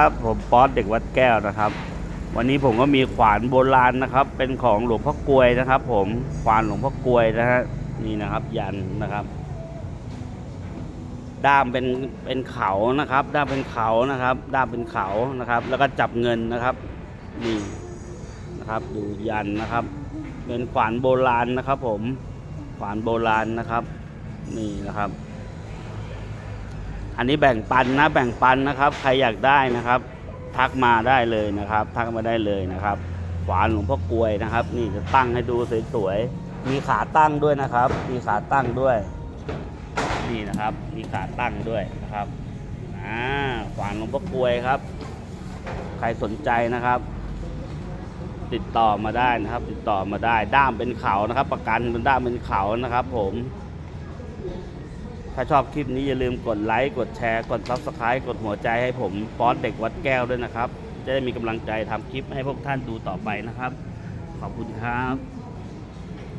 ครับผมป๊อตเด็กวัดแก้วนะครับ วันนี้ผมก็มีขวานโบราณนะครับ เป็นของหลวงพ่อกลวยนะครับ ผมขวานหลวงพ่อกลวยนะฮะนี่นะครับ ยันนะครับ ด้ามเป็นเป็นเขานะครับ ด้ามเป็นเขานะครับ ด้ามเป็นเขานะครับ แล้วก็จับเงินนะครับนี่นะครับ ดูยันนะครับ เป็นขวานโบราณนะครับ ผมขวานโบราณนะครับ นี่นะครับ อันนี้แบ่งปันนะแบ่งปันนะครับ ใครอยากได้นะครับ ทักมาได้เลยนะครับ ทักมาได้เลยนะครับขวานหลวงพ่อกลวยนะครับ นี่จะตั้งให้ดูสวยๆมีขาตั้งด้วยนะครับ มีขาตั้งด้วย นี่นะครับ มีขาตั้งด้วยนะครับอ่าขวานหลวงพ่อกลวยครับ ใครสนใจนะครับ ติดต่อมาได้นะครับ ติดต่อมาได้ด้ามเป็นเขานะครับ ประกันเป็นด้ามเป็นเขานะครับ ผม ถ้าชอบคลิปนี้อย่าลืมกดไลค์ กดแชร์ กด Subscribe กดหัวใจให้ผมป๊อตเด็กวัดแก้วด้วยนะครับ จะได้มีกำลังใจทำคลิปให้พวกท่านดูต่อไปนะครับ ขอบคุณครับ